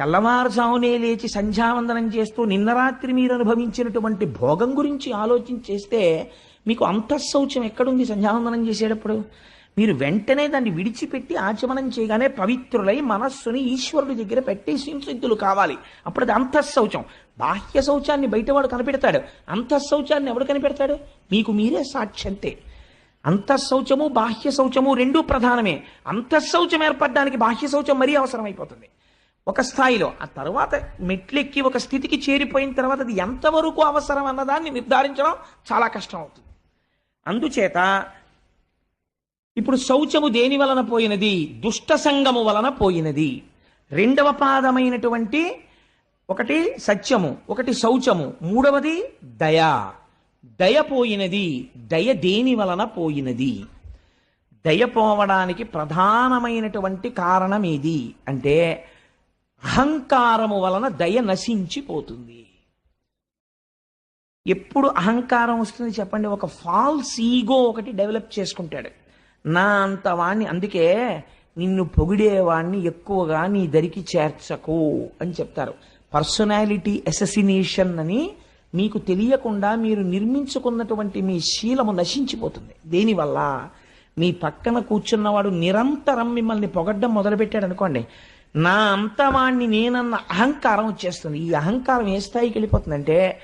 తెల్లవారుజామునే లేచి సంధ్యావందనం చేస్తూ నిన్న రాత్రి మీరు అనుభవించినటువంటి భోగం గురించి ఆలోచించేస్తే మీకు అంతఃశౌచం ఎక్కడుంది సంధ్యావందనం చేసేటప్పుడు? మీరు వెంటనే దాన్ని విడిచిపెట్టి ఆచమనం చేయగానే పవిత్రులై మనస్సుని ఈశ్వరుడి దగ్గర పెట్టి సంసిద్ధులు కావాలి. అప్పుడు అది అంతఃశౌచం. బాహ్య శౌచాన్ని బయటవాడు కనిపెడతాడు. అంతఃశౌచాన్ని ఎవడు కనిపెడతాడు? మీకు మీరే సాక్ష్యంతే. అంతఃశౌచము బాహ్య శౌచము రెండూ ప్రధానమే. అంతఃశౌచం ఏర్పడడానికి బాహ్య శౌచం మరీ అవసరమైపోతుంది. ఒక స్థాయిలో. ఆ తర్వాత మెట్లెక్కి ఒక స్థితికి చేరిపోయిన తర్వాత అది ఎంతవరకు అవసరం అన్నదాన్ని నిర్ధారించడం చాలా కష్టం అవుతుంది అందుచేత ఇప్పుడు శౌచము దేని వలన పోయినది? దుష్ట సంగము వలన పోయినది. రెండవ పాదమైనటువంటి ఒకటి సత్యము ఒకటి శౌచము మూడవది దయ. దయ పోయినది దయ దేని వలన పోయినది? దయ పోవడానికి ప్రధానమైనటువంటి కారణం ఏది? అంటే అహంకారము వలన దయ నశించిపోతుంది. ఎప్పుడు అహంకారం వస్తుంది చెప్పండి? ఒక ఫాల్స్ ఈగో ఒకటి డెవలప్ చేసుకుంటాడు. నా అంత వాణ్ణి అందుకే నిన్ను పొగిడేవాణ్ణి ఎక్కువగా నీ దరికి చేర్చకు అని చెప్తారు. పర్సనాలిటీ అససినేషన్ అని మీకు తెలియకుండా మీరు నిర్మించుకున్నటువంటి మీ శీలము నశించిపోతుంది. దేనివల్ల? మీ పక్కన కూర్చున్నవాడు నిరంతరం మిమ్మల్ని పొగడ్డం మొదలుపెట్టాడు అనుకోండి నా అంతవాణ్ణి నేనన్న అహంకారం వచ్చేస్తుంది. ఈ అహంకారం ఏ స్థాయికి వెళ్ళిపోతుందంటే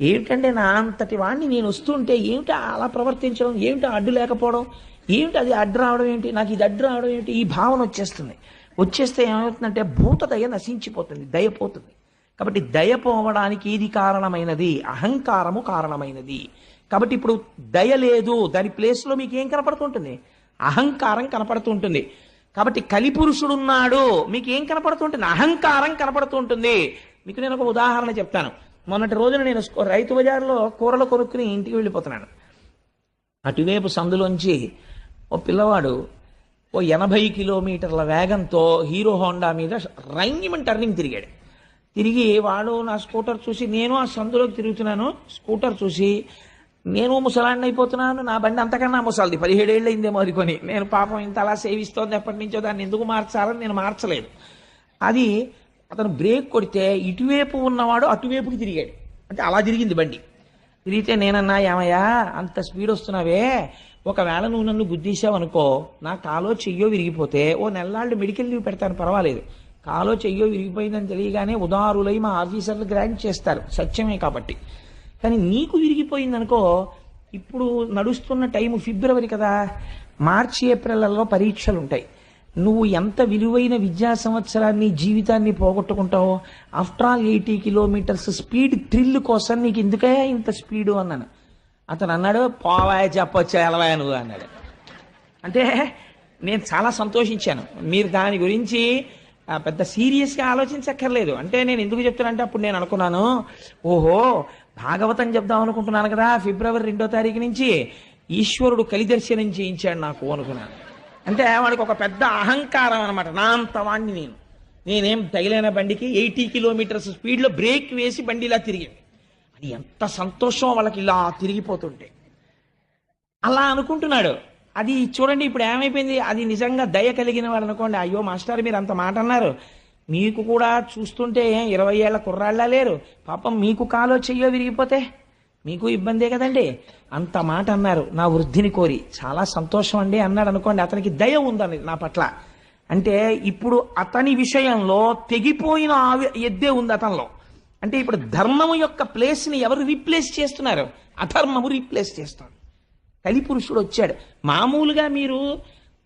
ఏమిటంటే నా అంతటి వాడిని నేను వస్తుంటే ఏమిటి అలా ప్రవర్తించడం? ఏమిటి అడ్డు లేకపోవడం? ఏమిటి అది అడ్డు రావడం ఏంటి? నాకు ఇది అడ్డు రావడం ఏంటి? ఈ భావన వచ్చేస్తుంది. వచ్చేస్తే ఏమవుతుందంటే భూత దయ నశించిపోతుంది దయ పోతుంది కాబట్టి దయ పోవడానికి ఏది కారణమైనది? అహంకారము కారణమైనది. కాబట్టి ఇప్పుడు దయ లేదు. దాని ప్లేస్లో మీకు ఏం కనపడుతుంటుంది అహంకారం కనపడుతుంటుంది కాబట్టి కలిపురుషుడున్నాడు. మీకు ఏం కనపడుతుంటుంది? అహంకారం కనపడుతుంటుంది. మీకు నేను ఒక ఉదాహరణ చెప్తాను. మొన్నటి రోజున నేను రైతు బజార్లో కూరలు కొనుక్కుని ఇంటికి వెళ్ళిపోతున్నాను. అటువైపు సందులోంచి ఓ పిల్లవాడు ఓ ఎనభై కిలోమీటర్ల వేగంతో హీరో హోండా మీద రంగిమని టర్నింగ్ తిరిగాడు. తిరిగి వాడు నా స్కూటర్ చూసి నేను ఆ సందులోకి తిరుగుతున్నాను. స్కూటర్ చూసి నేను ముసలాన్ని అయిపోతున్నాను నా బండి అంతకన్నా ముసలిది. పదిహేడేళ్ళు అయిందేమో అది కొని నేను పాపం ఇంత అలా సేవిస్తోంది ఎప్పటి నుంచో దాన్ని ఎందుకు మార్చాలని నేను మార్చలేదు. అది అతను బ్రేక్ కొడితే ఇటువైపు ఉన్నవాడు అటువైపుకి తిరిగాడు. అంటే అలా తిరిగింది బండి. తిరిగితే నేనన్నా ఏమయ్యా అంత స్పీడ్ వస్తున్నావే. ఒకవేళ నువ్వు నన్ను గుద్దీసావనుకో నా కాలో చెయ్యో విరిగిపోతే ఓ నెల్లాళ్ళు మెడికల్ లీవ్ పెడతాను పర్వాలేదు. కాలో చెయ్యో విరిగిపోయిందని తెలియగానే ఉదారులై మా ఆఫీసర్లు గ్రాంట్ చేస్తారు. సత్యమే కాబట్టి. కానీ నీకు విరిగిపోయిందనుకో ఇప్పుడు నడుస్తున్న టైం ఫిబ్రవరి కదా మార్చి ఏప్రిల్లలో పరీక్షలు ఉంటాయి నువ్వు ఎంత విలువైన విద్యా సంవత్సరాన్ని జీవితాన్ని పోగొట్టుకుంటావో after all eighty kilometres speed thrill కోసం నీకు ఎందుకయ్యా ఇంత స్పీడు అన్నాను. అతను అన్నాడు పోవాయ చెప్పొచ్చా ఎలవాయ నువ్వు అన్నాడు. అంటే నేను చాలా సంతోషించాను. మీరు దాని గురించి పెద్ద సీరియస్గా ఆలోచించక్కర్లేదు. అంటే నేను ఎందుకు చెప్తున్నానంటే అప్పుడు నేను అనుకున్నాను ఓహో భాగవతం చెప్దాం అనుకుంటున్నాను కదా ఫిబ్రవరి రెండో తారీఖు నుంచి ఈశ్వరుడు కలిదర్శనం చేయించాడు నాకు అనుకున్నాను అంటే వాడికి ఒక పెద్ద అహంకారం అనమాట నా అంత వాణ్ణి నేను. నేనేం తగిలిన బండికి ఎయిటీ కిలోమీటర్స్ స్పీడ్లో బ్రేక్ వేసి బండి ఇలా తిరిగింది అది ఎంత సంతోషం వాళ్ళకి ఇలా తిరిగిపోతుంటే. అలా అనుకుంటున్నాడు. అది చూడండి ఇప్పుడు ఏమైపోయింది? అది నిజంగా దయ కలిగిన వాడు అనుకోండి అయ్యో మాస్టర్ మీరు అంత మాట అన్నారు. మీకు కూడా చూస్తుంటే ఏం ఇరవై ఏళ్ళ కుర్రాళ్ళ లేరు. పాపం మీకు కాలో చెయ్యో విరిగిపోతే మీకు ఇబ్బందే కదండి. అంత మాట అన్నారు నా వృద్ధిని కోరి. చాలా సంతోషం అండి అన్నాడు అనుకోండి అతనికి దయ ఉందని నా పట్ల. అంటే ఇప్పుడు అతని విషయంలో తెగిపోయిన ఆవి ఎద్దే ఉంది అతనిలో. అంటే ఇప్పుడు ధర్మము యొక్క ప్లేస్ని ఎవరు రీప్లేస్ చేస్తున్నారు? అధర్మము రీప్లేస్ చేస్తారు కలిపురుషుడు వచ్చాడు. మామూలుగా మీరు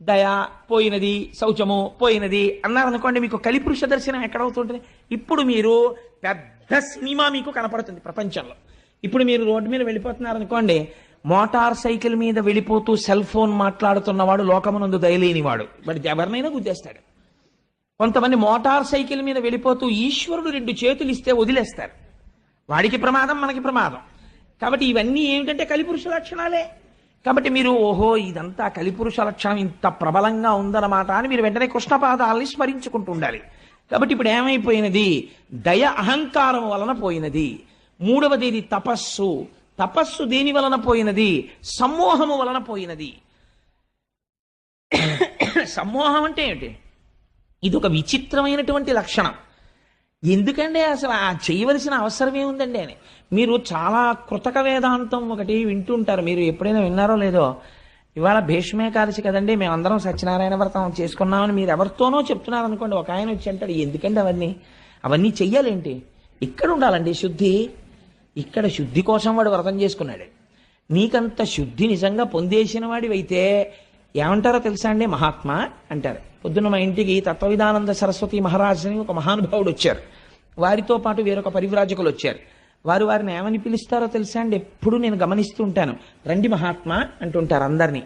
దయ పోయినది శౌచము పోయినది అన్నారనుకోండి మీకు కలిపురుష దర్శనం ఎక్కడవుతుంటుంది? ఇప్పుడు మీరు పెద్ద సినిమా మీకు కనపడుతుంది ప్రపంచంలో. ఇప్పుడు మీరు రోడ్డు మీద వెళ్ళిపోతున్నారనుకోండి మోటార్ సైకిల్ మీద వెళ్ళిపోతూ సెల్ ఫోన్ మాట్లాడుతున్నవాడు లోకమునందు దయలేనివాడు. వాడు ఎవరినైనా గుద్దేస్తాడు. కొంతమంది మోటార్ సైకిల్ మీద వెళ్ళిపోతూ ఈశ్వరుడు రెండు చేతులు ఇస్తే వదిలేస్తారు. వాడికి ప్రమాదం మనకి ప్రమాదం. కాబట్టి ఇవన్నీ ఏమిటంటే కలిపురుష లక్షణాలే. కాబట్టి మీరు ఓహో ఇదంతా కలిపురుష లక్షణం ఇంత ప్రబలంగా ఉందన్నమాట అని మీరు వెంటనే కృష్ణపాదాలని స్మరించుకుంటూ ఉండాలి కాబట్టి ఇప్పుడు ఏమైపోయినది? దయ అహంకారం వలన పోయినది. మూడవది ఇది తపస్సు. తపస్సు దేని వలన పోయినది? సమ్మోహము వలన పోయినది. సమ్మోహం అంటే ఏమిటి? ఇది ఒక విచిత్రమైనటువంటి లక్షణం. ఎందుకండి అసలు ఆ చేయవలసిన అవసరం ఏముందండి అని? మీరు చాలా కృతక వేదాంతం ఒకటి వింటుంటారు. మీరు ఎప్పుడైనా విన్నారో లేదో? ఇవాళ భీష్మేకాదశి కదండి మేమందరం సత్యనారాయణ వ్రతం చేసుకున్నామని మీరు ఎవరితోనో చెప్తున్నారు అనుకోండి ఒక ఆయన వచ్చి అంటాడు ఎందుకండి అవన్నీ? అవన్నీ చెయ్యాలేంటి? ఇక్కడ ఉండాలండి శుద్ధి. ఇక్కడ శుద్ధి కోసం వాడు వ్రతం చేసుకున్నాడు. నీకంత శుద్ధి నిజంగా పొందేసిన వాడివైతే ఏమంటారో తెలుసా అండి? మహాత్మా అంటారు. పొద్దున్న మా ఇంటికి తత్వవిధానంద సరస్వతి మహారాజ్ అని ఒక మహానుభావుడు వచ్చారు. వారితో పాటు వేరొక పరివ్రాజకులు వచ్చారు. వారు వారిని ఏమని పిలుస్తారో తెలుసా అండి? ఎప్పుడు నేను గమనిస్తూ ఉంటాను. రండి మహాత్మా అంటుంటారు అందరినీ.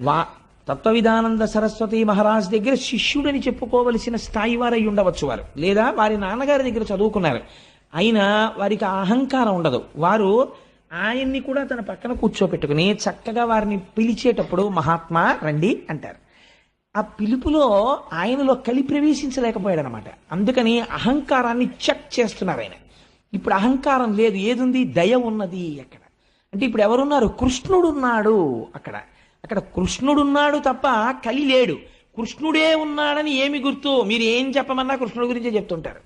వా తత్వవిధానంద సరస్వతి మహారాజ్ దగ్గర శిష్యుడని చెప్పుకోవలసిన స్థాయి వారై ఉండవచ్చు వారు. లేదా వారి నాన్నగారి దగ్గర చదువుకున్నారు. అయినా వారికి అహంకారం ఉండదు. వారు ఆయన్ని కూడా తన పక్కన కూర్చోపెట్టుకుని చక్కగా వారిని పిలిచేటప్పుడు మహాత్మా రండి అంటారు. ఆ పిలుపులో ఆయనలో కలి ప్రవేశించలేకపోయాడు అనమాట అందుకని అహంకారాన్ని చెక్ చేస్తున్నారు ఆయన. ఇప్పుడు అహంకారం లేదు ఏదుంది? దయ ఉన్నది అక్కడ. అంటే ఇప్పుడు ఎవరున్నారు? కృష్ణుడు ఉన్నాడు అక్కడ. అక్కడ కృష్ణుడున్నాడు తప్ప కలి లేడు. కృష్ణుడే ఉన్నాడని ఏమి గుర్తు? మీరు ఏం చెప్పమన్నా కృష్ణుడి గురించే చెప్తుంటారు.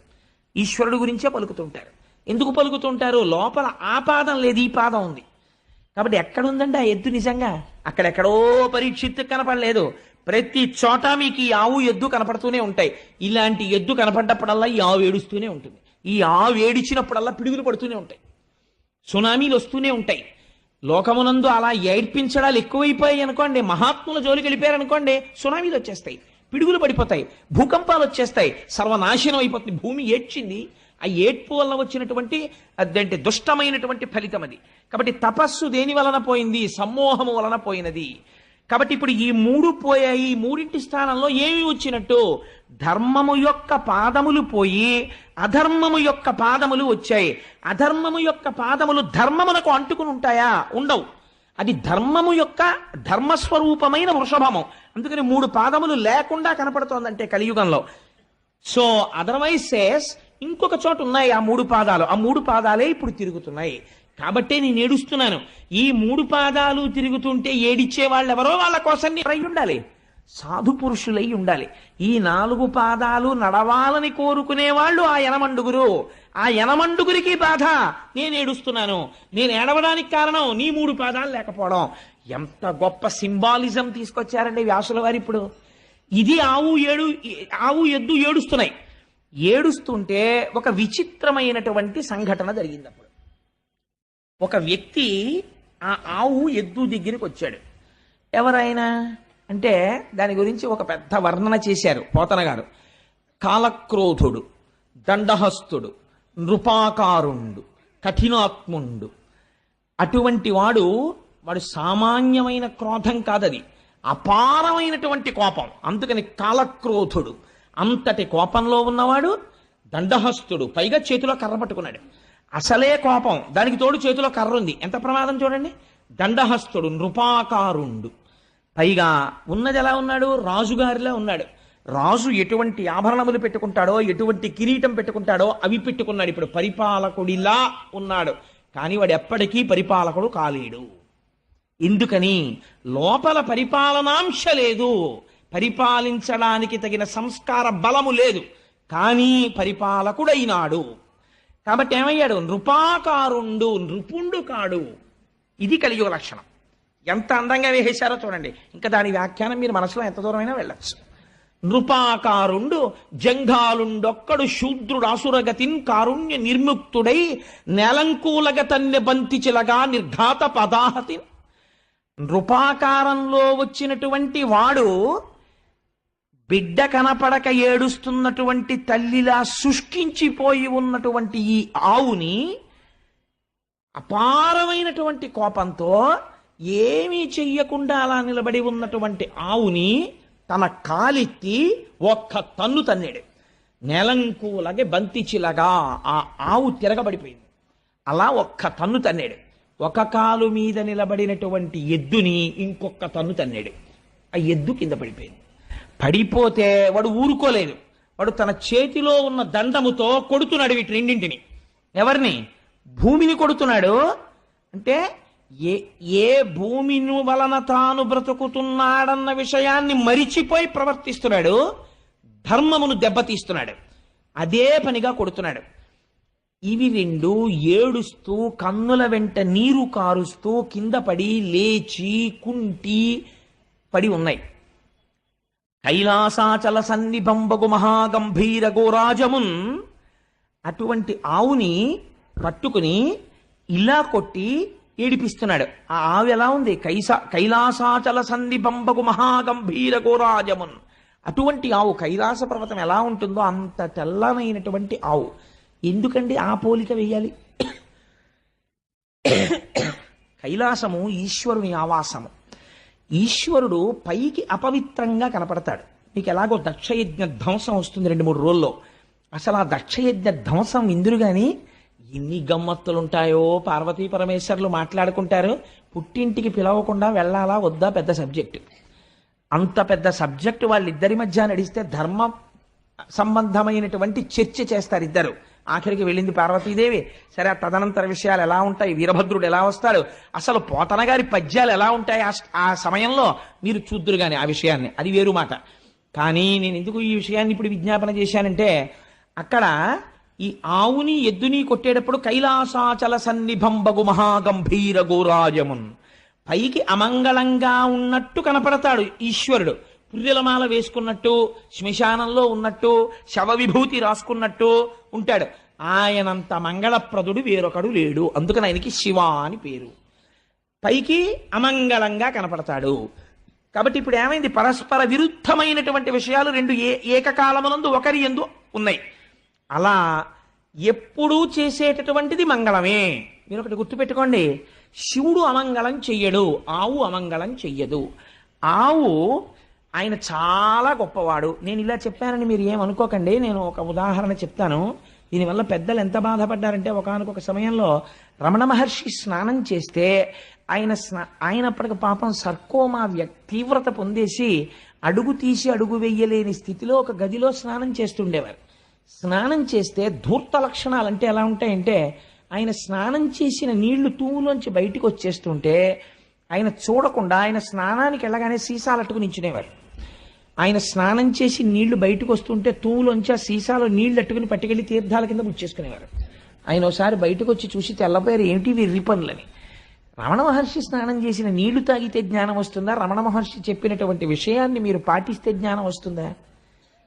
ఈశ్వరుడు గురించే పలుకుతుంటారు. ఎందుకు పలుకుతుంటారు? లోపల ఆ పాదం లేదు ఈ పాదం ఉంది. కాబట్టి ఎక్కడుందండి ఆ ఎద్దు నిజంగా? అక్కడెక్కడో పరీక్షిత్తు కనపడలేదు. ప్రతి చోట మీకు ఈ ఆవు ఎద్దు కనపడుతూనే ఉంటాయి. ఇలాంటి ఎద్దు కనపడ్డప్పుడల్లా ఈ ఆవు ఏడుస్తూనే ఉంటుంది. ఈ ఆవు ఏడిచినప్పుడల్లా పిడుగులు పడుతూనే ఉంటాయి. సునామీలు వస్తూనే ఉంటాయి. లోకమునందు అలా ఏడ్పించడాలు ఎక్కువైపోయాయి అనుకోండి మహాత్ముల జోలికి గెలిపారనుకోండి సునామీలు వచ్చేస్తాయి. పిడుగులు పడిపోతాయి. భూకంపాలు వచ్చేస్తాయి. సర్వనాశనం అయిపోతుంది. భూమి ఏడ్చింది. ఆ ఏడ్పు వల్ల వచ్చినటువంటి అదంటే దుష్టమైనటువంటి ఫలితం అది. కాబట్టి తపస్సు దేని వలన పోయింది? సమ్మోహము వలన పోయినది. కాబట్టి ఇప్పుడు ఈ మూడు పోయాయి ఈ మూడింటి స్థానంలో ఏమి వచ్చినట్టు? ధర్మము యొక్క పాదములు పోయి అధర్మము యొక్క పాదములు వచ్చాయి. అధర్మము యొక్క పాదములు ధర్మమునకు అంటుకుని ఉంటాయా? ఉండవు. అది ధర్మము యొక్క ధర్మస్వరూపమైన వృషభము. అందుకని మూడు పాదములు లేకుండా కనపడుతోందంటే కలియుగంలో. సో అదర్వైజ్ సేస్ ఇంకొక చోట ఉన్నాయి ఆ మూడు పాదాలు. ఆ మూడు పాదాలే ఇప్పుడు తిరుగుతున్నాయి. కాబట్టే నేను ఏడుస్తున్నాను. ఈ మూడు పాదాలు తిరుగుతుంటే ఏడిచ్చే వాళ్ళు ఎవరో వాళ్ళ కోసం అయి ఉండాలి. సాధు పురుషులై ఉండాలి. ఈ నాలుగు పాదాలు నడవాలని కోరుకునే వాళ్ళు ఆ యనమండుగురు. ఆ యనమండుగురికి బాధ. నేను ఏడుస్తున్నాను. నేను ఏడవడానికి కారణం నీ మూడు పాదాలు లేకపోవడం. ఎంత గొప్ప సింబాలిజం తీసుకొచ్చారండి వ్యాసుల వారు ఇప్పుడు. ఇది ఆవు ఏడు ఆవు ఎద్దు ఏడుస్తున్నాయి. ఏడుస్తుంటే ఒక విచిత్రమైనటువంటి సంఘటన జరిగింది అప్పుడు ఒక వ్యక్తి ఆ ఆవు ఎద్దు దగ్గరికి వచ్చాడు. ఎవరైనా? అంటే దాని గురించి ఒక పెద్ద వర్ణన చేశారు పోతన గారు. కాలక్రోధుడు దండహస్తుడు నృపాకారుండు కఠినాత్ముండు. అటువంటి వాడు వాడు సామాన్యమైన క్రోధం కాదది. అపారమైనటువంటి కోపం. అందుకని కాలక్రోధుడు అంతటి కోపంలో ఉన్నవాడు దండహస్తుడు. పైగా చేతిలో కర్ర పట్టుకున్నాడు. అసలే కోపం. దానికి తోడు చేతిలో కర్ర ఉంది. ఎంత ప్రమాదం చూడండి. దండహస్తుడు నృపాకారుండు. పైగా ఉన్నది ఎలా ఉన్నాడు? రాజుగారిలా ఉన్నాడు. రాజు ఎటువంటి ఆభరణములు పెట్టుకుంటాడో ఎటువంటి కిరీటం పెట్టుకుంటాడో అవి పెట్టుకున్నాడు. ఇప్పుడు పరిపాలకుడిలా ఉన్నాడు. కానీ వాడు ఎప్పటికీ పరిపాలకుడు కాలేడు. ఎందుకని? లోపల పరిపాలనాంశ లేదు. పరిపాలించడానికి తగిన సంస్కార బలము లేదు. కానీ పరిపాలకుడైనాడు. కాబట్టి ఏమయ్యాడు? నృపాకారుండు నృపుండు కాడు. ఇది కలియుగ లక్షణం. ఎంత అందంగా వేసేశారో చూడండి. ఇంకా దాని వ్యాఖ్యానం మీరు మనసులో ఎంత దూరమైనా వెళ్ళచ్చు. నృపాకారుండు జంఘాలుండొక్కడు శూద్రుడు అసురగతిన్ కారుణ్య నిర్ముక్తుడై నెలంకూలగతన్య బంతి చిలగా నిర్ఘాత పదాహతిన్. నృపాకారంలో వచ్చినటువంటి వాడు బిడ్డ కనపడక ఏడుస్తున్నటువంటి తల్లిలా శుష్కించిపోయి ఉన్నటువంటి ఈ ఆవుని అపారమైనటువంటి కోపంతో ఏమీ చెయ్యకుండా అలా నిలబడి ఉన్నటువంటి ఆవుని తన కాలిత్తి ఒక్క తన్ను తన్నాడు. నెలంకూలగే బంతిచిలగా ఆ ఆవు తిరగబడిపోయింది. అలా ఒక్క తన్ను తన్నాడు. ఒక కాలు మీద నిలబడినటువంటి ఎద్దుని ఇంకొక తన్ను తన్నాడు. ఆ ఎద్దు కింద పడిపోయింది. పడిపోతే వాడు ఊరుకోలేదు. వాడు తన చేతిలో ఉన్న దండముతో కొడుతున్నాడు వీటి రెండింటిని. ఎవరిని? భూమిని కొడుతున్నాడు. అంటే ఏ ఏ భూమిని వలన తాను బ్రతుకుతున్నాడన్న విషయాన్ని మరిచిపోయి ప్రవర్తిస్తున్నాడు. ధర్మమును దెబ్బతీస్తున్నాడు. అదే పనిగా కొడుతున్నాడు. ఇవి రెండు ఏడుస్తూ కన్నుల వెంట నీరు కారుస్తూ కింద పడి లేచి కుంటి పడి ఉన్నాయి. కైలాసాచల సన్నిభంబగు మహాగంభీర గోరాజమున్ అటువంటి ఆవుని పట్టుకుని ఇలా కొట్టి ఏడిపిస్తున్నాడు. ఆ ఆవు ఎలా ఉంది? కైసా కైలాసాచల సన్నిభంబగు మహాగంభీర గోరాజమున్ అటువంటి ఆవు కైలాస పర్వతం ఎలా ఉంటుందో అంత తెల్లనైనటువంటి ఆవు. ఎందుకండి ఆ పోలిక వేయాలి? కైలాసము ఈశ్వరుని ఆవాసము. ఈశ్వరుడు పైకి అపవిత్రంగా కనపడతాడు. మీకు ఎలాగో దక్షయజ్ఞ ధ్వంసం వస్తుంది రెండు మూడు రోజుల్లో. అసలు ఆ దక్షయజ్ఞ ధ్వంసం ఇందురు కానీ ఎన్ని గమ్మత్తులు ఉంటాయో పార్వతీ పరమేశ్వర్లు మాట్లాడుకుంటారు. పుట్టింటికి పిలవకుండా వెళ్ళాలా వద్దా పెద్ద సబ్జెక్టు. అంత పెద్ద సబ్జెక్టు వాళ్ళిద్దరి మధ్య నడిస్తే ధర్మ సంబంధమైనటువంటి చర్చ చేస్తారు ఇద్దరు ఆఖరికి వెళ్ళింది పార్వతీదేవి. సరే ఆ తదనంతర విషయాలు ఎలా ఉంటాయి? వీరభద్రుడు ఎలా వస్తాడు? అసలు పోతన గారి పద్యాలు ఎలా ఉంటాయి ఆ- ఆ సమయంలో? మీరు చూద్దురు కానీ ఆ విషయాన్ని. అది వేరు మాట. కానీ నేను ఎందుకు ఈ విషయాన్ని ఇప్పుడు విజ్ఞాపన చేశానంటే అక్కడ ఈ ఆవుని ఎద్దుని కొట్టేటప్పుడు కైలాసాచల సన్నిభం బగు మహాగంభీర గోరాజమున్ పైకి అమంగళంగా ఉన్నట్టు కనపడతాడు ఈశ్వరుడు. పుర్రెలమాల వేసుకున్నట్టు శ్మశానంలో ఉన్నట్టు శవ విభూతి రాసుకున్నట్టు ఉంటాడు. ఆయనంత మంగళప్రదుడు వేరొకడు లేడు. అందుకని ఆయనకి శివ అని పేరు. పైకి అమంగళంగా కనపడతాడు. కాబట్టి ఇప్పుడు ఏమైంది? పరస్పర విరుద్ధమైనటువంటి విషయాలు రెండు ఏ ఏకకాలమునందు ఒకరి ఎందు ఉన్నాయి. అలా ఎప్పుడూ చేసేటటువంటిది మంగళమే. మీరు ఒకటి గుర్తుపెట్టుకోండి. శివుడు అమంగళం చెయ్యడు. ఆవు అమంగళం చెయ్యదు. ఆవు ఆయన చాలా గొప్పవాడు. నేను ఇలా చెప్పానని మీరు ఏమనుకోకండి నేను ఒక ఉదాహరణ చెప్తాను. దీనివల్ల పెద్దలు ఎంత బాధపడ్డారంటే ఒకనొక సమయంలో రమణ మహర్షి స్నానం చేస్తే ఆయన స్నా ఆయనప్పటికి పాపం సర్కోమా వ్యక్ తీవ్రత పొందేసి అడుగు తీసి అడుగు వెయ్యలేని స్థితిలో ఒక గదిలో స్నానం చేస్తుండేవారు. స్నానం చేస్తే ధూర్త లక్షణాలు అంటే ఎలా ఉంటాయంటే ఆయన స్నానం చేసిన నీళ్ళు తూములోంచి బయటకు వచ్చేస్తుంటే ఆయన చూడకుండా ఆయన స్నానానికి వెళ్ళగానే సీసాలు అట్టుకు నించునేవారు. ఆయన స్నానం చేసి నీళ్ళు బయటకు వస్తుంటే తూములోంచి ఆ సీసాలో నీళ్ళు అట్టుకుని పట్టుకెళ్ళి తీర్థాల కింద ముచ్చేసుకునేవారు ఆయన ఒకసారి బయటకు వచ్చి చూసి తెల్లపోయారు ఏమిటి వీరి పనులని రమణ మహర్షి స్నానం చేసిన నీళ్ళు తాగితే జ్ఞానం వస్తుందా? రమణ మహర్షి చెప్పినటువంటి విషయాన్ని మీరు పాటిస్తే జ్ఞానం వస్తుందా?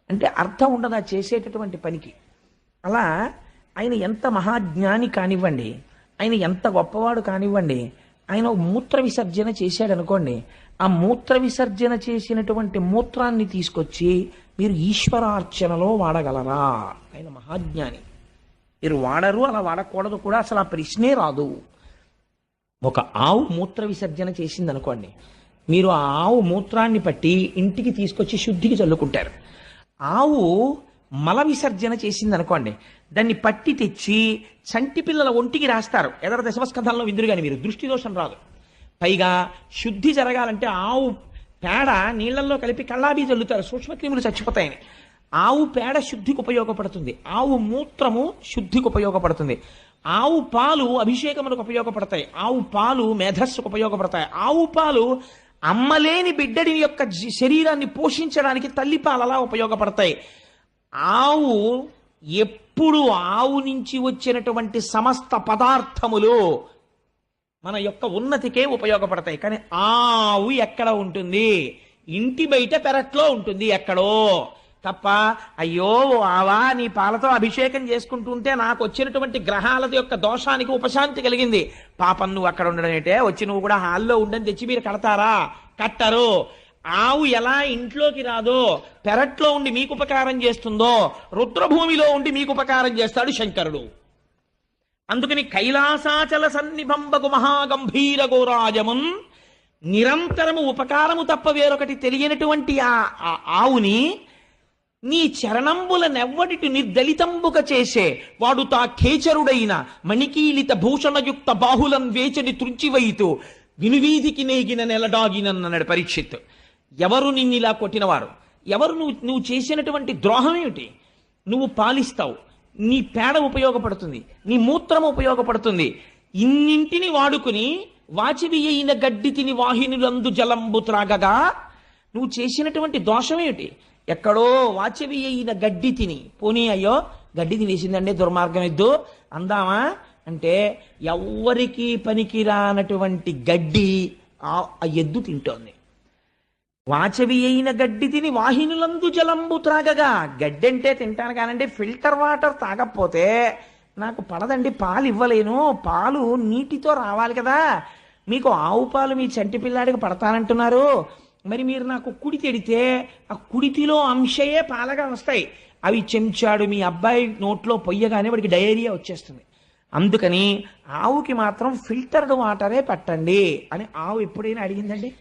అంటే అర్థం ఉండదా చేసేటటువంటి పనికి? అలా ఆయన ఎంత మహాజ్ఞాని కానివ్వండి ఆయన ఎంత గొప్పవాడు కానివ్వండి ఆయన మూత్ర విసర్జన చేశాడు అనుకోండి ఆ మూత్ర విసర్జన చేసినటువంటి మూత్రాన్ని తీసుకొచ్చి మీరు ఈశ్వరార్చనలో వాడగలరా? ఆయన మహాజ్ఞాని. మీరు వాడరు అలా వాడకూడదు కూడా అసలు ఆ ప్రశ్నే రాదు. ఒక ఆవు మూత్ర విసర్జన చేసింది అనుకోండి మీరు ఆ ఆవు మూత్రాన్ని పట్టి ఇంటికి తీసుకొచ్చి శుద్ధికి చల్లుకుంటారు. ఆవు మల విసర్జన చేసింది అనుకోండి దాన్ని పట్టి తెచ్చి చంటి పిల్లల ఒంటికి రాస్తారు. ఎదర దశమస్కంధంలో విందురు కానీ మీరు దృష్టి దోషం రాదు. పైగా శుద్ధి జరగాలంటే ఆవు పేడ నీళ్ళలో కలిపి కళ్ళాబీ చల్లుతారు సూక్ష్మక్రిములు చచ్చిపోతాయని. ఆవు పేడ శుద్ధికి ఉపయోగపడుతుంది. ఆవు మూత్రము శుద్ధికి ఉపయోగపడుతుంది. ఆవు పాలు అభిషేకములకు ఉపయోగపడతాయి. ఆవు పాలు మేధస్సుకు ఉపయోగపడతాయి. ఆవు పాలు అమ్మలేని బిడ్డడి యొక్క జీ- శరీరాన్ని పోషించడానికి తల్లిపాలలా ఉపయోగపడతాయి. ఆవు ఎప్పుడు ఆవు నుంచి వచ్చినటువంటి సమస్త పదార్థములు మన యొక్క ఉన్నతికే ఉపయోగపడతాయి. కానీ ఆవు ఎక్కడ ఉంటుంది? ఇంటి బయట పెరట్లో ఉంటుంది ఎక్కడో. తప్ప అయ్యో ఆవా నీ పాలతో అభిషేకం చేసుకుంటుంటే నాకు వచ్చినటువంటి గ్రహాల యొక్క దోషానికి ఉపశాంతి కలిగింది. పాపం నువ్వు అక్కడ ఉండడం ఏంటే? వచ్చి నువ్వు కూడా హాల్లో ఉండని తెచ్చి మీరు కడతారా? కట్టరు. ఆవు ఎలా ఇంట్లోకి రాదో పెరట్లో ఉండి మీకు ఉపకారం చేస్తుందో రుద్రభూమిలో ఉండి మీకు ఉపకారం చేస్తాడు శంకరుడు. అందుకని కైలాసాచల సన్నిభంబకు మహాగంభీర గోరాజమున్ నిరంతరము ఉపకారము తప్ప వేరొకటి తెలియనటువంటి ఆ ఆ ఆవుని నీ చరణంబుల నెవ్వడిటి నిర్దలితంబుక చేసే వాడు తా ఖేచరుడైన మణికీలిత భూషణయుక్త బాహులం వేచని తృంచివైతూ వినువీధికి నేగిన నెలడాగినన్నాడు పరీక్షిత్ ఎవరు నిన్నిలా కొట్టినవారు? ఎవరు నువ్వు నువ్వు చేసినటువంటి ద్రోహం ఏమిటి నువ్వు పాలిస్తావు. నీ పేడ ఉపయోగపడుతుంది నీ మూత్రం ఉపయోగపడుతుంది. ఇన్నింటిని వాడుకుని వాచివి అయిన గడ్డి తిని వాహినులందు జలంబు త్రాగగా నువ్వు చేసినటువంటి దోషం ఏమిటి ఎక్కడో వాచవి అయిన గడ్డి తిని పోనీ అయ్యో గడ్డి తినేసిందండి దుర్మార్గం ఎద్దు అందామా? అంటే ఎవ్వరికి పనికిరానటువంటి గడ్డి ఆ ఆ ఎద్దు తింటోంది. వాచవి అయిన గడ్డి తిని వాహినులందు జలంబు త్రాగగా. గడ్డి అంటే తింటాను కానండి ఫిల్టర్ వాటర్ తాగకపోతే నాకు పడదండి పాలు ఇవ్వలేను. పాలు నీటితో రావాలి కదా. మీకు ఆవు పాలు మీ చంటి పిల్లాడికి పడతానంటున్నారు. మరి మీరు నాకు కుడి తెడితే ఆ కుడితిలో అంశయే పాలగా వస్తాయి. అవి చెంచాడు మీ అబ్బాయి నోట్లో పొయ్యగానే వాడికి డయేరియా వచ్చేస్తుంది. అందుకని ఆవుకి మాత్రం ఫిల్టర్డ్ వాటరే పట్టండి అని ఆవు ఎప్పుడైనా అడిగిందండి?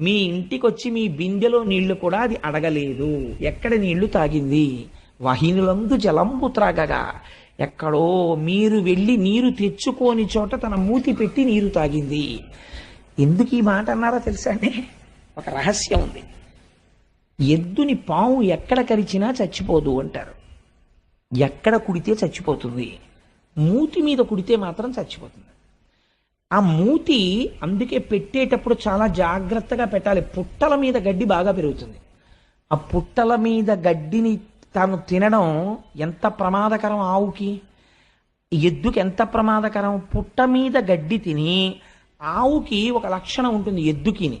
మీ ఇంటికొచ్చి మీ బిందెలో నీళ్ళు కూడా అది అడగలేదు. ఎక్కడ నీళ్ళు తాగింది? వహినులందు జలంబు త్రాగగా. ఎక్కడో మీరు వెళ్ళి నీరు తెచ్చుకోని చోట తన మూతి పెట్టి నీరు తాగింది. ఎందుకు ఈ మాట అన్నారో తెలుసా అండి? ఒక రహస్యం ఉంది. ఎద్దుని పాము ఎక్కడ కరిచినా చచ్చిపోదు అంటారు. ఎక్కడ కుడితే చచ్చిపోతుంది. మూతి మీద కుడితే మాత్రం చచ్చిపోతుంది. ఆ మూతి అందుకే పెట్టేటప్పుడు చాలా జాగ్రత్తగా పెట్టాలి. పుట్టల మీద గడ్డి బాగా పెరుగుతుంది. ఆ పుట్టల మీద గడ్డిని తాను తినడం ఎంత ప్రమాదకరం ఆవుకి? ఎద్దుకి ఎంత ప్రమాదకరం? పుట్ట మీద గడ్డి తిని ఆవుకి ఒక లక్షణం ఉంటుంది ఎద్దుకిని.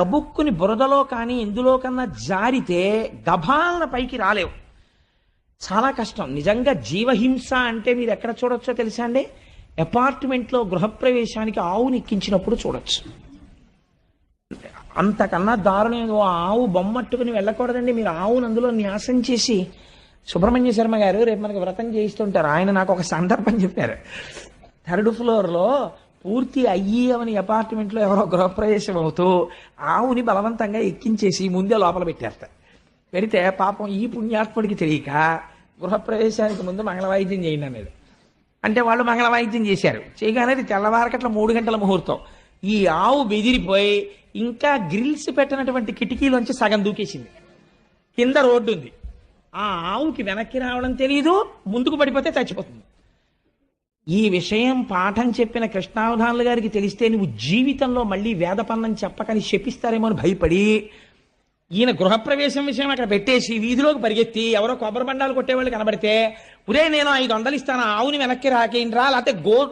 గబుక్కుని బురదలో కానీ ఎందులో కన్నా జారితే గభాలన పైకి రాలేవు. చాలా కష్టం. నిజంగా జీవహింస అంటే మీరు ఎక్కడ చూడొచ్చో తెలుసా అండి? అపార్ట్మెంట్లో గృహప్రవేశానికి ఆవుని ఎక్కించినప్పుడు చూడొచ్చు. అంతకన్నా దారుణం ఓ ఆవు బొమ్మట్టుకుని వెళ్ళకూడదండి. మీరు ఆవును అందులో న్యాసం చేసి సుబ్రహ్మణ్య శర్మ గారు రేపు మనకి వ్రతం చేయిస్తుంటారు. ఆయన నాకు ఒక సందర్భం చెప్పారు. థర్డ్ ఫ్లోర్లో పూర్తి అయ్యి అవని అపార్ట్మెంట్లో ఎవరో గృహప్రవేశం అవుతూ ఆవుని బలవంతంగా ఎక్కించేసి ముందే లోపల పెట్టారు పెడితే పాపం ఈ పుణ్యాత్ముడికి తెలియక గృహప్రవేశానికి ముందు మంగళవాయిద్యం చేయండి అనేది అంటే వాళ్ళు మంగళవాయిద్యం చేశారు. చేయగానే అది తెల్లవారకట్ల మూడు గంటల ముహూర్తం. ఈ ఆవు బెదిరిపోయి ఇంకా గ్రిల్స్ పెట్టినటువంటి కిటికీలోంచి సగం దూకేసింది. కింద రోడ్డు ఉంది. ఆ ఆవుకి వెనక్కి రావడం తెలియదు ముందుకు పడిపోతే చచ్చిపోతుంది. ఈ విషయం పాఠం చెప్పిన కృష్ణావధానులు గారికి తెలిస్తే నువ్వు జీవితంలో మళ్ళీ వేదపన్నం చెప్పకని శపిస్తారేమో అని భయపడి ఈయన గృహప్రవేశం విషయం అక్కడ పెట్టేసి వీధిలోకి పరిగెత్తి ఎవరో కొబ్బరి బండాలు కొట్టేవాళ్ళు కనబడితే ఉరే నేను ఐదు వందలు ఇస్తాను? ఆవుని వెనక్కి రాకేంట్రా? లేకపోతే గో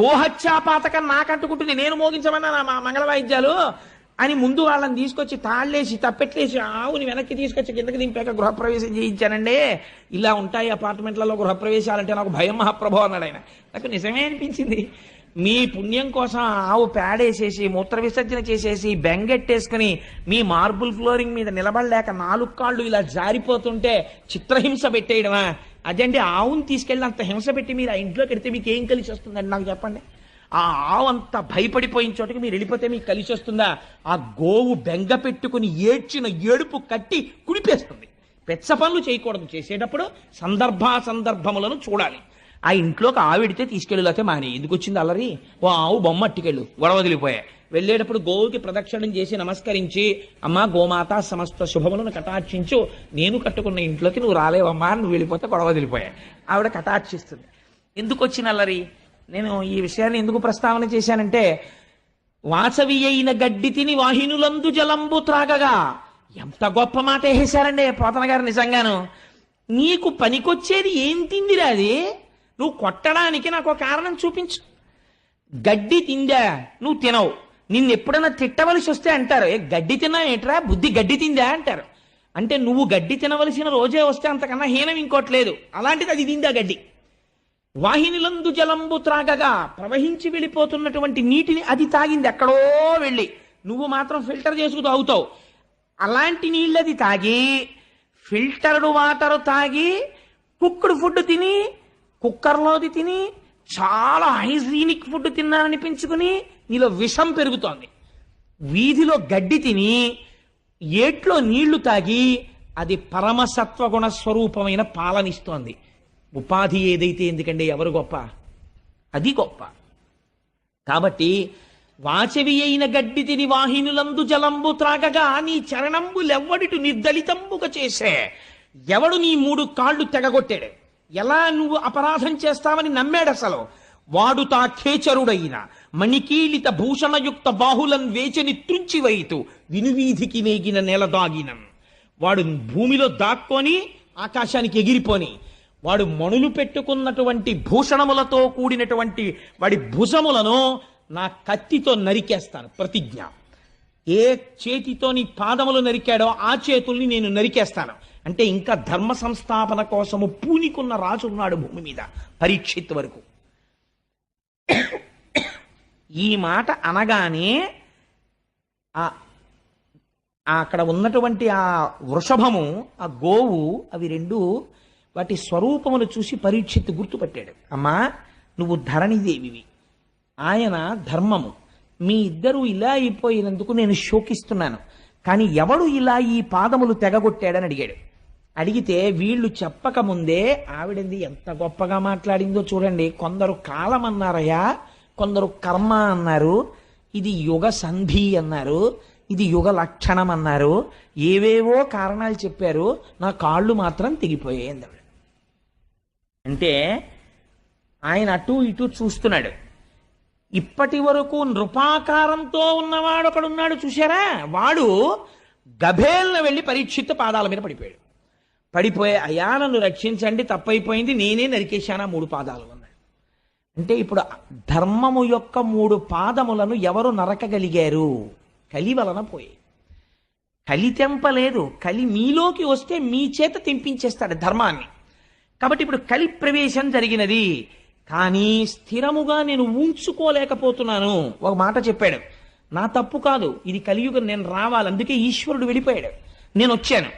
గోహత్యా పాతకం నాకంటుకుంటుంది. నేను మోగించమన్నా నా మా మంగళ వాయిద్యాలు? అని ముందు వాళ్ళని తీసుకొచ్చి తాళ్ళేసి తప్పెట్లేసి ఆవుని వెనక్కి తీసుకొచ్చి కిందకి దింపాక గృహప్రవేశం చేయించానండి. ఇలా ఉంటాయి అపార్ట్మెంట్లలో గృహప్రవేశాలంటే నాకు భయం మహాప్రభు అన్నాడు ఆయన. నాకు నిజమే అనిపించింది. మీ పుణ్యం కోసం ఆవు పేడేసేసి మూత్ర విసర్జన చేసేసి బెంగెట్టేసుకుని మీ మార్బుల్ ఫ్లోరింగ్ మీద నిలబడలేక నాలుగు కాళ్ళు ఇలా జారిపోతుంటే చిత్రహింస పెట్టేయడమా? అదండి ఆవుని తీసుకెళ్ళి అంత హింస పెట్టి మీరు ఆ ఇంట్లోకి వెడితే మీకు ఏం కలిసి వస్తుందండి నాకు చెప్పండి? ఆ ఆవు అంత భయపడిపోయిన చోటకి మీరు వెళ్ళిపోతే మీకు కలిసి వస్తుందా? ఆ గోవు బెంగ పెట్టుకుని ఏడ్చిన ఏడుపు కట్టి కుడిపేస్తుంది. పెచ్చ పనులు చేయకూడదు. చేసేటప్పుడు సందర్భ సందర్భములను చూడాలి. ఆ ఇంట్లోకి ఆవిడితే తీసుకెళ్ళలేకపోతే మానే ఎందుకు వచ్చింది అల్లరి? ఓ ఆవు బొమ్మ అట్టుకెళ్ళు. గొడవ వదిలిపోయాయి. వెళ్ళేటప్పుడు గోవుకి ప్రదక్షిణం చేసి నమస్కరించి అమ్మా గోమాత సమస్త శుభములను కటాక్షించు. నేను కట్టుకున్న ఇంట్లోకి నువ్వు రాలేవమ్మా నువ్వు వెళ్ళిపోతే గొడవ వదిలిపోయా. ఆవిడ కటాక్షిస్తుంది. ఎందుకు వచ్చిన అల్లరి? నేను ఈ విషయాన్ని ఎందుకు ప్రస్తావన చేశానంటే వాసవి అయిన గడ్డి తిని వాహినులందు జలంబు త్రాగగా. ఎంత గొప్ప మాట వేసేశారండి పోతన గారు నిజంగాను. నీకు పనికొచ్చేది ఏం తిందిరా అది? నువ్వు కొట్టడానికి నాకు ఒక కారణం చూపించు. గడ్డి తిందా? నువ్వు తినవు. నిన్ను ఎప్పుడైనా తిట్టవలసి వస్తే అంటారు. ఏ గడ్డి తిన్నా ఏంట్రా? బుద్ధి గడ్డి తిందా అంటారు. అంటే నువ్వు గడ్డి తినవలసిన రోజే వస్తే అంతకన్నా హీనం ఇంకోట్లేదు అలాంటిది అది తిందా గడ్డి? వాహినిలందు జలంబు త్రాగగా ప్రవహించి వెళ్ళిపోతున్నటువంటి నీటిని అది తాగింది ఎక్కడో వెళ్ళి. నువ్వు మాత్రం ఫిల్టర్ చేసుకు తాగుతావు. అలాంటి నీళ్ళది తాగి ఫిల్టర్డ్ వాటర్ తాగి కుక్కుడు ఫుడ్ తిని కుక్కర్లోది తిని చాలా హైజీనిక్ ఫుడ్ తిన్నాననిపించుకుని నీలో విషం పెరుగుతోంది. వీధిలో గడ్డి తిని ఏట్లో నీళ్ళు తాగి అది పరమసత్వగుణ స్వరూపమైన పాలనిస్తోంది. ఉపాధి ఏదైతే ఎందుకంటే ఎవరు గొప్ప? అది గొప్ప. కాబట్టి వాచవి అయిన గడ్డి తిని వాహినులందు జలంబు త్రాగగా నీ చరణంబులెవ్వడిటు నిర్దలితంబుగా చేసే? ఎవడు నీ మూడు కాళ్ళు తెగగొట్టాడు? ఎలా నువ్వు అపరాధం చేస్తావని నమ్మాడు అసలు? వాడు తా ఖేచరుడైన మణికీలిత భూషణయుక్త బాహులన్ వేచని త్రుంచివైతు వినువీధికి వేగిన నెల దాగినం వాడు భూమిలో దాక్కొని ఆకాశానికి ఎగిరిపోని వాడు మణులు పెట్టుకున్నటువంటి భూషణములతో కూడినటువంటి వాడి భుజములను నా కత్తితో నరికేస్తాను. ప్రతిజ్ఞ. ఏ చేతితో నీ పాదములు నరికాడో ఆ చేతుల్ని నేను నరికేస్తాను. అంటే ఇంకా ధర్మ సంస్థాపన కోసము పూనికున్న రాజు ఉన్నాడు భూమి మీద పరీక్షిత్ వరకు. ఈ మాట అనగానే ఆ అక్కడ ఉన్నటువంటి ఆ వృషభము ఆ గోవు అవి రెండు వాటి స్వరూపములు చూసి పరీక్షిత్ గుర్తుపట్టాడు. అమ్మా నువ్వు ధరణిదేవివి. ఆయన ధర్మము. మీ ఇద్దరు ఇలా అయిపోయినందుకు నేను శోకిస్తున్నాను. కానీ ఎవడు ఇలా ఈ పాదములు తెగగొట్టాడని అడిగాడు. అడిగితే వీళ్ళు చెప్పకముందే ఆవిడది ఎంత గొప్పగా మాట్లాడిందో చూడండి. కొందరు కాలం అన్నారయ్యా కొందరు కర్మ అన్నారు. ఇది యుగ సంధి అన్నారు ఇది యుగ లక్షణం అన్నారు. ఏవేవో కారణాలు చెప్పారు నా కాళ్ళు మాత్రం తెగిపోయాయి ఆవిడ. అంటే ఆయన అటు ఇటు చూస్తున్నాడు. ఇప్పటి వరకు నృపాకారంతో ఉన్నవాడు ఒకడున్నాడు చూశారా? వాడు గభేల్న వెళ్ళి పరీక్షిత్ పాదాల మీద పడిపోయాడు. పడిపోయే అయా నన్ను రక్షించండి తప్పైపోయింది నేనే నరికేశానా? మూడు పాదాలు అన్నాడు అంటే ఇప్పుడు ధర్మము యొక్క మూడు పాదములను ఎవరు నరకగలిగారు? కలి వలన పోయి. కలి తెంపలేదు. కలి మీలోకి వస్తే మీ చేత తెంపించేస్తాడు ధర్మాన్ని. కాబట్టి ఇప్పుడు కలి ప్రవేశం జరిగినది. కానీ స్థిరముగా నేను ఉంచుకోలేకపోతున్నాను ఒక మాట చెప్పాడు. నా తప్పు కాదు. ఇది కలియుగం నేను రావాలి. అందుకే ఈశ్వరుడు వెళ్ళిపోయాడు. నేను వచ్చాను.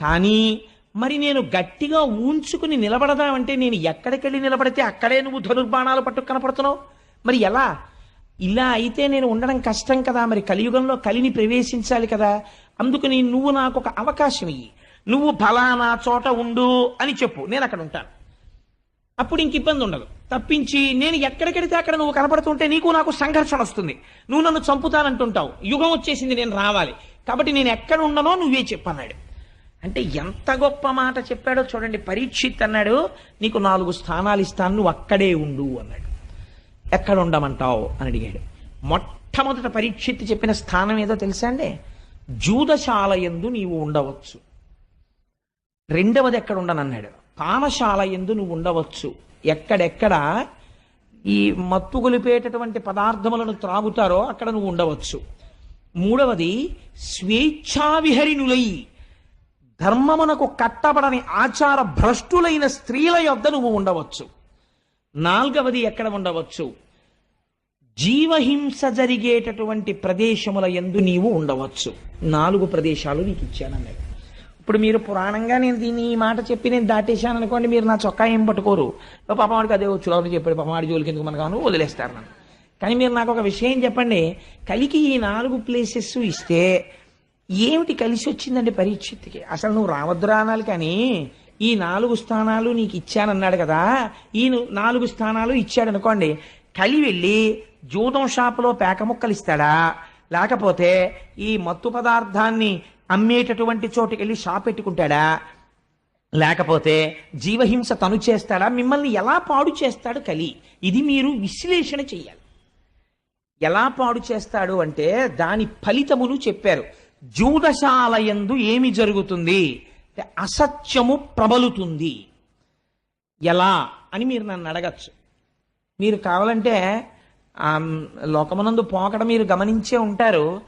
కానీ మరి నేను గట్టిగా ఊంచుకుని నిలబడదామంటే నేను ఎక్కడికెళ్ళి నిలబడితే అక్కడే నువ్వు ధనుర్బాణాలు పట్టు కనపడుతున్నావు? మరి ఎలా? ఇలా అయితే నేను ఉండడం కష్టం కదా మరి కలియుగంలో కలిని ప్రవేశించాలి కదా. అందుకని నువ్వు నాకు ఒక అవకాశం ఇయ్యి. నువ్వు ఫలానా చోట ఉండు అని చెప్పు. నేను అక్కడ ఉంటాను. అప్పుడు ఇంక ఇబ్బంది ఉండదు. తప్పించి నేను ఎక్కడికెడితే అక్కడ నువ్వు కనపడుతుంటే నీకు నాకు సంఘర్షణ వస్తుంది. నువ్వు నన్ను చంపుతానంటుంటావు. యుగం వచ్చేసింది నేను రావాలి. కాబట్టి నేను ఎక్కడ ఉండనో నువ్వే చెప్పన్నాడు. అంటే ఎంత గొప్ప మాట చెప్పాడో చూడండి. పరీక్షిత్ అన్నాడు నీకు నాలుగు స్థానాలు ఇస్తాను నువ్వు అక్కడే ఉండు అన్నాడు. ఎక్కడ ఉండమంటావు? అని అడిగాడు. మొట్టమొదట పరీక్షిత్ చెప్పిన స్థానం ఏదో తెలుసా అండి? జూదశాల ఎందు నీవు ఉండవచ్చు. రెండవది ఎక్కడ ఉండనన్నాడు? పానశాల ఎందు నువ్వు ఉండవచ్చు. ఎక్కడెక్కడ ఈ మత్తు గొలిపేటటువంటి పదార్థములను త్రాగుతారో అక్కడ నువ్వు ఉండవచ్చు. మూడవది స్వేచ్ఛావిహరినులై ధర్మమునకు కట్టబడని ఆచార భ్రష్టులైన స్త్రీల యొద్ద నువ్వు ఉండవచ్చు. నాల్గవది ఎక్కడ ఉండవచ్చు? జీవహింస జరిగేటటువంటి ప్రదేశముల ఎందు నీవు ఉండవచ్చు. నాలుగు ప్రదేశాలు నీకు ఇచ్చానన్నాడు ఇప్పుడు మీరు పురాణంగా నేను దీన్ని ఈ మాట చెప్పి నేను దాటేశాను అనుకోండి మీరు నా చొక్కా ఏం పట్టుకోరు. పాపవాడికి అదే వచ్చు. లోపల చెప్పాడు పాపవాడి జోలికి ఎందుకు మనకు కాను వదిలేస్తారు నన్ను. కానీ మీరు నాకు ఒక విషయం చెప్పండి. కలికి ఈ నాలుగు ప్లేసెస్ ఇస్తే ఏమిటి కలిసి వచ్చిందండి పరీక్షిత్కి అసలు నువ్వు రావద్దురా అనాలి కానీ ఈ నాలుగు స్థానాలు నీకు ఇచ్చానన్నాడు కదా ఈ నాలుగు స్థానాలు ఇచ్చాడు అనుకోండి కలి వెళ్ళి జూదం షాపులో పేక ముక్కలు ఇస్తాడా? లేకపోతే ఈ మత్తు పదార్థాన్ని అమ్మేటటువంటి చోటుకి వెళ్ళి షాప్ పెట్టుకుంటాడా? లేకపోతే జీవహింస తను చేస్తాడా? మిమ్మల్ని ఎలా పాడు చేస్తాడు కలి? ఇది మీరు విశ్లేషణ చేయాలి ఎలా పాడు చేస్తాడు అంటే దాని ఫలితములు చెప్పారు. జూదశాలయందు ఏమి జరుగుతుంది? అంటే అసత్యము ప్రబలుతుంది. ఎలా? అని మీరు నన్ను అడగచ్చు. మీరు కావాలంటే లోకమునందు పోకడ మీరు గమనించే ఉంటారు.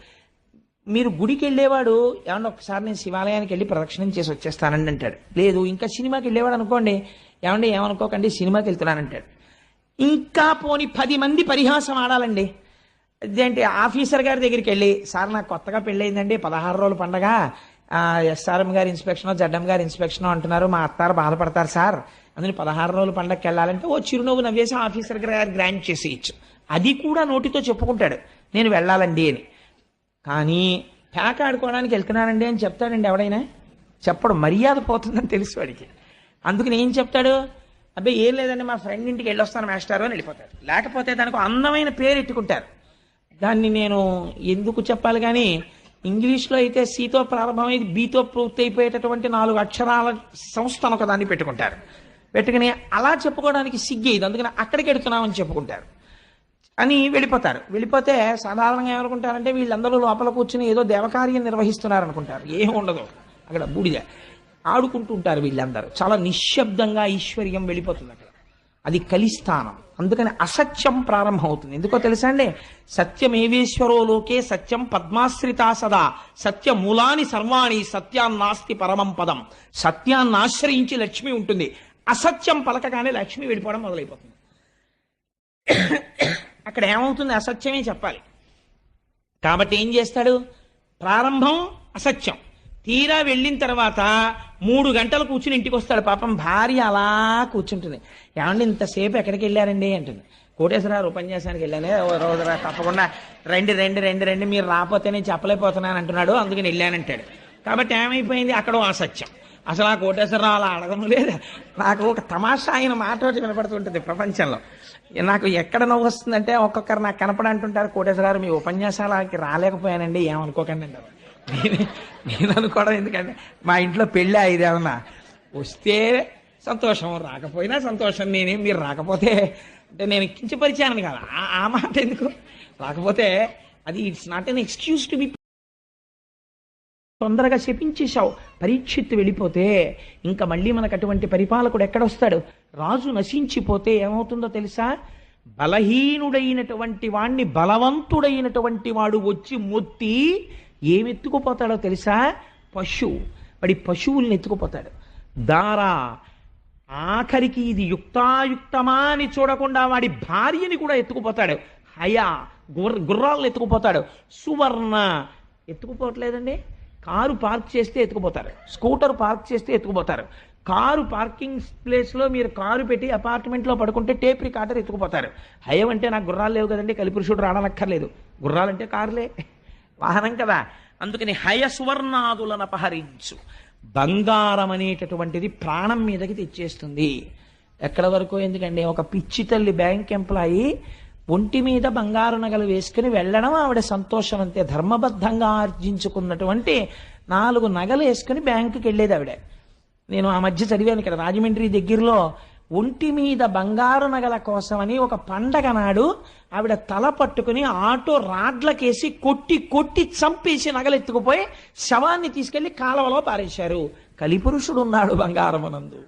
మీరు గుడికి వెళ్ళేవాడు ఏమన్నా ఒకసారి నేను శివాలయానికి వెళ్ళి ప్రదక్షిణం చేసి వచ్చేస్తానండి అంటాడు. లేదు ఇంకా సినిమాకి వెళ్ళేవాడు అనుకోండి ఏమండి ఏమనుకోకండి సినిమాకి వెళ్తున్నానంటాడు. ఇంకా పోని పది మంది పరిహాసం ఆడాలండి. ఇదేంటి ఆఫీసర్ గారి దగ్గరికి వెళ్ళి సార్ నాకు కొత్తగా పెళ్ళయిందండి పదహారు రోజుల పండగ. ఎస్ఆర్ఎం గారి ఇన్స్పెక్షన్ జడ్ఎం గారి ఇన్స్పెక్షన్ అంటున్నారు. మా అత్తారు బాధపడతారు సార్. అందుకని పదహారు రోజుల పండగకి వెళ్ళాలంటే ఓ చిరునవ్వు నవ్వేసి ఆఫీసర్ గారు గ్రాంట్ చేసేయచ్చు అది కూడా నోటితో చెప్పుకుంటాడు. నేను వెళ్ళాలండి అని. కానీ ప్యాక్ ఆడుకోవడానికి వెళ్తున్నానండి అని చెప్తాడండి ఎవడైనా. చెప్పడం మర్యాద పోతుందని తెలుసు వాడికి. అందుకని ఏం చెప్తాడు? అబ్బాయి ఏం లేదండి మా ఫ్రెండ్ ఇంటికి వెళ్ళొస్తాను మాస్టారు అని వెళ్ళిపోతాడు. లేకపోతే దానికి అందమైన పేరు ఎట్టుకుంటారు దాన్ని నేను ఎందుకు చెప్పాలి కానీ ఇంగ్లీష్లో అయితే సీతో ప్రారంభమై బీతో పూర్తి అయిపోయేటటువంటి నాలుగు అక్షరాల సంస్థను ఒక దాన్ని పెట్టుకుంటారు. పెట్టుకుని అలా చెప్పుకోవడానికి సిగ్గేది అందుకని అక్కడికి వెడుతున్నామని చెప్పుకుంటారు. అని వెళ్ళిపోతారు. వెళ్ళిపోతే సాధారణంగా ఏమనుకుంటారంటే వీళ్ళందరూ లోపల కూర్చుని ఏదో దేవకార్యం నిర్వహిస్తున్నారు అనుకుంటారు ఏం ఉండదు. అక్కడ బూడిద. ఆడుకుంటూ ఉంటారు వీళ్ళందరూ. చాలా నిశ్శబ్దంగా ఐశ్వర్యం వెళ్ళిపోతుంది అక్కడ. అది కలిస్థానం. అందుకని అసత్యం ప్రారంభమవుతుంది. ఎందుకో తెలుసా అండి? సత్యమేవేశ్వరో లోకే సత్యం పద్మాశ్రితా సదా. సత్య మూలాని సర్వాణి సత్యాన్నాస్తి పరమం పదం. సత్యాన్ని ఆశ్రయించి లక్ష్మి ఉంటుంది. అసత్యం పలకగానే లక్ష్మి వెళ్ళిపోవడం మొదలైపోతుంది. అక్కడ ఏమవుతుంది? అసత్యమే చెప్పాలి. కాబట్టి ఏం చేస్తాడు? ప్రారంభం అసత్యం. తీరా వెళ్ళిన తర్వాత మూడు గంటలు కూర్చుని ఇంటికి వస్తాడు. పాపం భార్య అలా కూర్చుంటుంది. ఏమండి ఇంతసేపు ఎక్కడికి వెళ్ళారండి అంటుంది. కోటేశ్వరరావు ఉపన్యాసానికి వెళ్ళానే ఓ రోజురా తప్పకుండా రండి రండి రండి రండి మీరు రాకపోతే నేను చెప్పలేకపోతున్నాను అంటున్నాడు. అందుకని వెళ్ళానంటాడు. కాబట్టి ఏమైపోయింది? అక్కడ అసత్యం. అసలు ఆ కోటేశ్వరరావు అలా అడగడం లేదు. నాకు ఒక తమాషా ఆయన మాట ఒకటి వినపడుతుంటుంది ప్రపంచంలో. నాకు ఎక్కడ నవ్వు వస్తుందంటే ఒక్కొక్కరు నాకు కనపడంటుంటారు కోటేశ్వరరావు మీ ఉపన్యాసాలకి రాలేకపోయానండి ఏమనుకోకండి అంటారు. నేను నేను అనుకోవడం ఎందుకంటే మా ఇంట్లో పెళ్ళి ఐదేమన్నా వస్తే సంతోషం రాకపోయినా సంతోషం. నేనేం మీరు రాకపోతే అంటే నేను కించపరిచాను కదా. ఆ- ఆ మాట ఎందుకు? రాకపోతే అది it's not an excuse to be తొందరగా శపించేశావు. పరీక్షిత్తు వెళ్ళిపోతే ఇంకా మళ్ళీ మనకు అటువంటి పరిపాలకుడు ఎక్కడొస్తాడు? రాజు నశించిపోతే ఏమవుతుందో తెలుసా? బలహీనుడైనటువంటి వాణ్ణి బలవంతుడైనటువంటి వాడు వచ్చి మొత్తి ఏమి ఎత్తుకుపోతాడో తెలుసా? పశువు. వాడి పశువుల్ని ఎత్తుకుపోతాడు. దారా ఆఖరికి ఇది యుక్తాయుక్తమా అని చూడకుండా వాడి భార్యని కూడా ఎత్తుకుపోతాడు. హయా గుర్ర గుర్రాలను ఎత్తుకుపోతాడు. సువర్ణ ఎత్తుకుపోవట్లేదండి? కారు పార్క్ చేస్తే ఎత్తుకుపోతారు. స్కూటర్ పార్క్ చేస్తే ఎత్తుకుపోతారు. కారు పార్కింగ్ ప్లేస్లో మీరు కారు పెట్టి అపార్ట్మెంట్లో పడుకుంటే టేప్ రికార్డర్ ఎత్తుకుపోతారు. హయం అంటే నాకు గుర్రాలు లేవు కదండి కలిపురుషుడు రావనక్కర్లేదు గుర్రాలంటే కారులే. వాహనం కదా. అందుకని హయసువర్ణాదులను అపహరించు. బంగారం అనేటటువంటిది ప్రాణం మీదకి తెచ్చేస్తుంది. ఎక్కడ వరకు? ఎందుకండి ఒక పిచ్చి తల్లి బ్యాంక్ ఎంప్లాయీ ఒంటి మీద బంగారు నగలు వేసుకుని వెళ్ళడం ఆవిడ సంతోషం అంతే. ధర్మబద్ధంగా ఆర్జించుకున్నటువంటి నాలుగు నగలు వేసుకుని బ్యాంకుకి వెళ్ళేది ఆవిడ. నేను ఆ మధ్య చదివాను ఇక్కడ రాజమండ్రి దగ్గరలో ఒంటి మీద బంగారు నగల కోసమని ఒక పండగ నాడు ఆవిడ తల పట్టుకుని ఆటో రాడ్లకేసి కొట్టి కొట్టి చంపేసి నగలెత్తుకుపోయి శవాన్ని తీసుకెళ్ళి కాలవలో పారేశారు. కలిపురుషుడు ఉన్నాడు బంగారమునందు.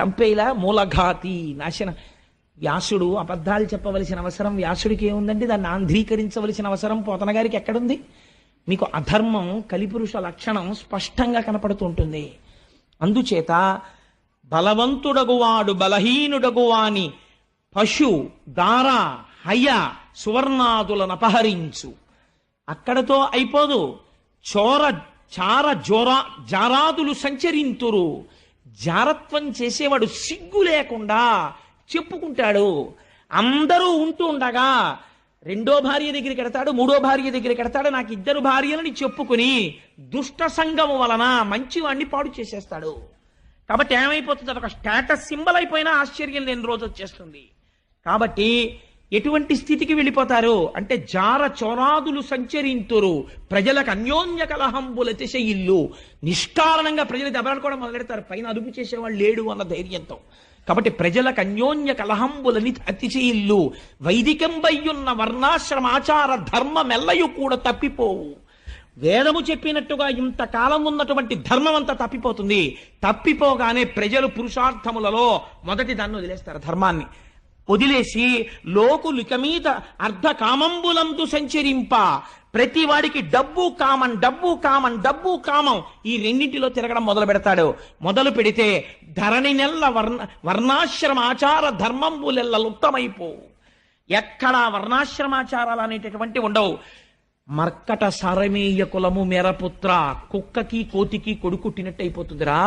చంపేలా మూలఘాతి నాశనం. వ్యాసుడు అబద్ధాలు చెప్పవలసిన అవసరం వ్యాసుడికి ఏముందండి? దాన్ని ఆంధ్రీకరించవలసిన అవసరం పోతన గారికి ఎక్కడుంది? మీకు అధర్మం కలిపురుష లక్షణం స్పష్టంగా కనపడుతుంటుంది అందుచేత బలవంతుడగువాడు బలహీనుడగువాని పశు దార హయ సువర్ణాదులను అపహరించు. అక్కడతో అయిపోదు. చోర చార జోరా జారాదులు సంచరింతురు. జారత్వం చేసేవాడు సిగ్గు లేకుండా చెప్పుకుంటాడు. అందరూ ఉంటూ ఉండగా రెండో భార్య దగ్గరికి ఎడతాడు మూడో భార్య దగ్గరికి ఎడతాడు నాకు ఇద్దరు భార్యలని చెప్పుకుని దుష్ట సంగము వలన మంచివాణ్ణి పాడు చేసేస్తాడు. కాబట్టి ఏమైపోతుంది? అదొక స్టేటస్ సింబల్ అయిపోయినా ఆశ్చర్యం లేని రోజు వచ్చేస్తుంది. కాబట్టి ఎటువంటి స్థితికి వెళ్ళిపోతారు? అంటే జార చోరాదులు సంచరింతురు. ప్రజలకు అన్యోన్య కలహంబుల ఇల్లు. నిష్కారణంగా ప్రజలు దెబ్బలాడుకోవడం మొదలెడతారు. పైన అదుపు చేసేవాళ్ళు లేడు అన్న ధైర్యంతో. కాబట్టి ప్రజలకు అన్యోన్య కలహంబులని అతిశయిల్లు వైదికంబయ్యున్న వర్ణాశ్రమాచార ధర్మమెల్లయు కూడా తప్పిపోవు. వేదము చెప్పినట్టుగా ఇంతకాలం ఉన్నటువంటి ధర్మం అంతా తప్పిపోతుంది. తప్పిపోగానే ప్రజలు పురుషార్థములలో మొదటి దాన్ని వదిలేస్తారు ధర్మాన్ని. వదిలేసి లోకులిక మీద అర్ధ కామంబులందు సంచరింప. ప్రతి వాడికి డబ్బు కామన్ డబ్బు కామన్ డబ్బు కామం ఈ రెండింటిలో తిరగడం మొదలు పెడతాడు. మొదలు పెడితే ధరణి నెల్ల వర్ణ వర్ణాశ్రమాచార ధర్మంబులెల్ల లుప్తమైపో. ఎక్కడా వర్ణాశ్రమాచారాలు అనేటటువంటి ఉండవు. మర్కట సారమేయ కులము మెరపుత్ర కుక్కకి కోతికి కొడుకుట్టినట్టు అయిపోతుందిరా